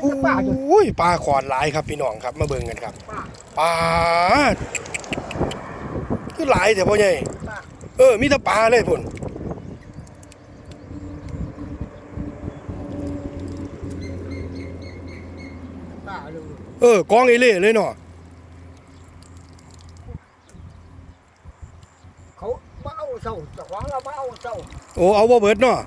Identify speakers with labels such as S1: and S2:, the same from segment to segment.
S1: โอ้ยปลาขอดหลายครับพี่น้องครับมาเบิ่งกันครับ
S2: ป้า
S1: ปลาคือหลายแต่พ่อใหญ่
S2: ป้า
S1: เออมีแต่ปลาเลยพุ่น
S2: ป้าเลย
S1: เออกองเอเล่เลยเนาะ
S2: เขาบ้าเอาเศร้าเจ้าของเราบ้าเอาเศร้า
S1: โอ้เอาบ่เบิดเนาะ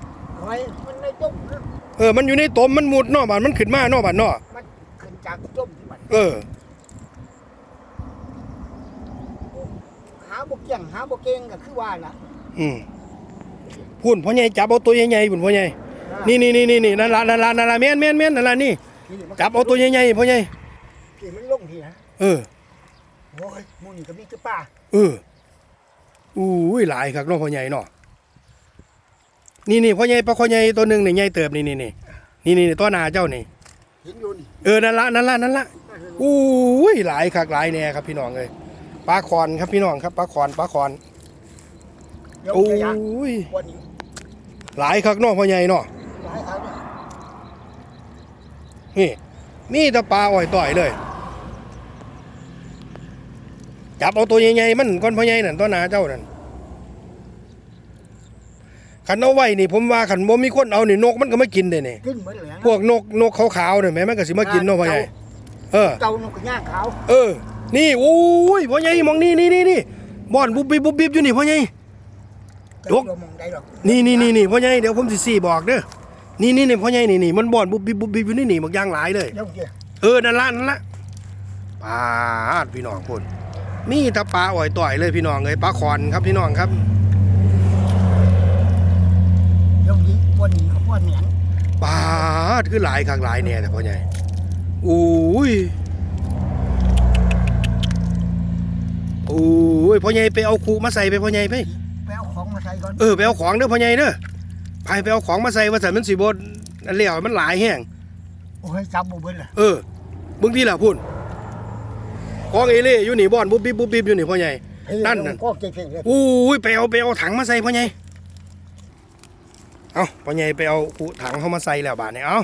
S1: เออ มันอยู่ในตมมันมุดเนาะบาดมันขึ้นมาเนาะบาดเนาะ
S2: มันขึ้นจากต้มที่มัน
S1: เออ
S2: หาบกเกี่ยงหาบกเก่งก็คือว่าน่ะ
S1: อืมพุ่นพ่อใหญ่จับเอาตัวใหญ่ๆพุ่นพ่อใหญ่นี่นี่นี่นี่นี่นั่นละนั่นละนั่นละแม่นแม่นแม่นนั่นละนี่
S2: นี่มัน
S1: จับเอาตัวใหญ่ๆพ่อใหญ่
S2: พี่มันลงทีนะ
S1: เออ
S2: โอ้ยหมูนี่ก็มีคือป้า
S1: เอออู้ยหลายครับเน้องพ่อใหญ่เนาะ นี่นี่พ่อใหญ่ปลาคอใหญ่ตัวหนึ่งนี่ใหญ่เติบนี่นี่นี่นี่นี่ตัวหนาเจ้านี่
S2: เห็นอยู่นี่
S1: เออนั่นละนั่นละนั่นละอู้ยหลายคักหลายแน่ครับพี่น้องเลยปลาคอนครับพี่น้องครับปลาคอนปลาคอน
S2: เดี๋ยว
S1: โอ้
S2: ขยะ
S1: ย
S2: วันนี้
S1: หลายคักเน้องพ่อใหญ่เนาะ
S2: หลายครั้งเนี่ย
S1: นี่มีแต่ปลาอ่อยต่อยเลยจับเอาตัวใหญ่ๆมันก้อนพ่อใหญ่นั่นตัวหนาเจ้านั่น ขันเอาไว้นี่ผมว่าขันบ่มีคนเอานี่นกมันก็ไม่กินเด้นี่
S2: กินเหมือนเหลือง
S1: พวกนกนกขาวๆเนี่ยแม่มันก็สิมากินเนาะพ่อใหญ่เออ
S2: เก่านกกระย่างขาว
S1: เออ นี่โอ้ยพ่อใหญ่มองนี่นี่นี่นี่บ่อนบุบบิบบุบบิบอยู่นี่พ่อใหญ่ยก
S2: เรามองได้หรอก
S1: นี่นี่นี่นี่พ่อใหญ่เดี๋ยวผมสิสี่บอกเด้อนี่นี่นี่พ่อใหญ่นี่นี่มันบ่อนบุบบิบบุบบิบอยู่นี่นี่บักอย่างหลายเลย
S2: เดี๋ยวเดี๋ยว
S1: เออนั่นละนั่นละปาดพี่น้องพุ่นมีแตะปลาอ่อยต่อยเลยพี่น้องเอ้ยปลาขอนครับพี่น้องครับ
S2: เดี๋ย วนี้วันนี้เขาว่าเหนียง
S1: ปาดคือหลายคักหลายเนี่ยแต่พ่อใหญ่อุ้ยโอ้ยพ่อใหญ่ไปเอาคูมาใส่ไปพ่อใหญ่ไป
S2: ไปเอาของมาใส่ก่อน
S1: เออไปเอาของเด้อพ่อใหญ่เด้อไปไปเอาของมาใส่ว่าใส่มันสิบดอันเหลวมันหลายแห้ง
S2: โอ้ยจับบุเบิ้ลล่ะ
S1: เออบึงที่ล่ะพุ่นของเอเล่อยู่นี่บ่อนบุบบิบบุบบิบอยู่นี่พ่อใหญ่
S2: เฮ้ย
S1: นั่นน่ะ
S2: ก็เก่งๆเลย
S1: อู้ยไปเอาไปเอาถังมาใส่พ่อใหญ่ เอาพ่อใหญ่ไปเอากูถังเข้ามาใส่แล้วบาดนี้เอา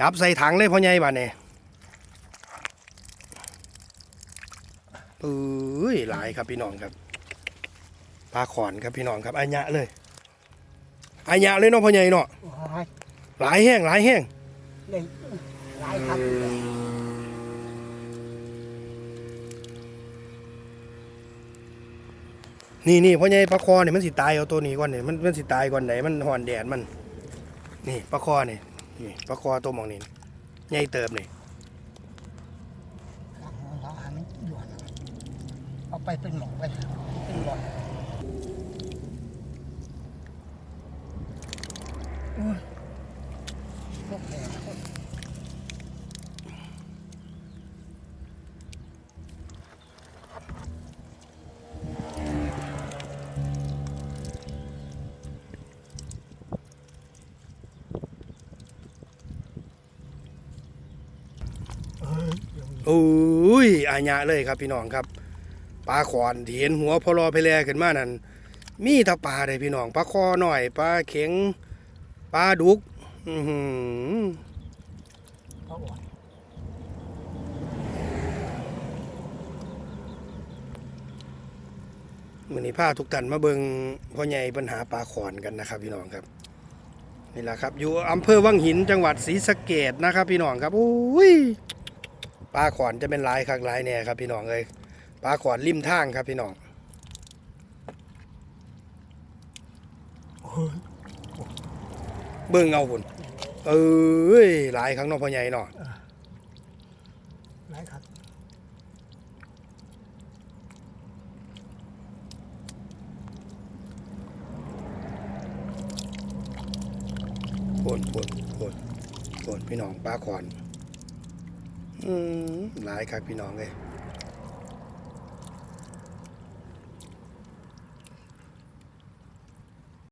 S1: จับใส่ถังเลยพ่อใหญ่บาดนี้เอ้ยหลายครับพี่น้องครับปลาขอนครับพี่น้องครับอัญญะเลยอัญญะเลยเนาะพ่อใหญ่เนาะ
S2: โอ้ย
S1: หลายแห้งหลายแห้ง
S2: เลยหลายครับ
S1: นี่นี่พ่อใหญ่ปลาคอเนี่ยมันสิตายเอาตัวนี้ก่อนเนี่ยมันมันสิตายก่อนไหนมันหอนแดดมัน นี่ปลาคอเนี่ยนี่ปลาคอตัวมองนี่ใหญ่เติบนี่
S2: เราหามันด่วนเอาไปเป็นหมอกไปเป็นหลอดโอ้ยพวกแหน
S1: โอ้ยอาญะเลยครับพี่น้องครับปลาขอนที่เห็นหัวพอรอไปแลขึ้นมานั่นมีตะปลาเลยพี่น้องปลาคอหน่อยปลาเข็งปลาดุก อือหื
S2: อน
S1: มือนี้พาทุกท่านมาเบิงพ่อใหญ่ปัญหาปลาขอนกันนะครับ พี่น้องครับนี่แหละครับ อยู่อำเภอวังหินจังหวัดศรีสะเกดนะครับ พี่น้องครับโอ้ย ปลาขอนจะเป็นหลายคักหลายแน่ครับพี่น้องเลยปลาขอนริมทางครับพี่น้อง
S2: โอ้ย
S1: เบิ่งเอาพุ่นเอ้ยหลายครั้งเนาะพ่อใหญ่เนาะ
S2: หลายครับ
S1: พุ่นพุ่นพุ่นพุ่นพี่น้องปลาขอนอืม หลายครับพี่น้องเลย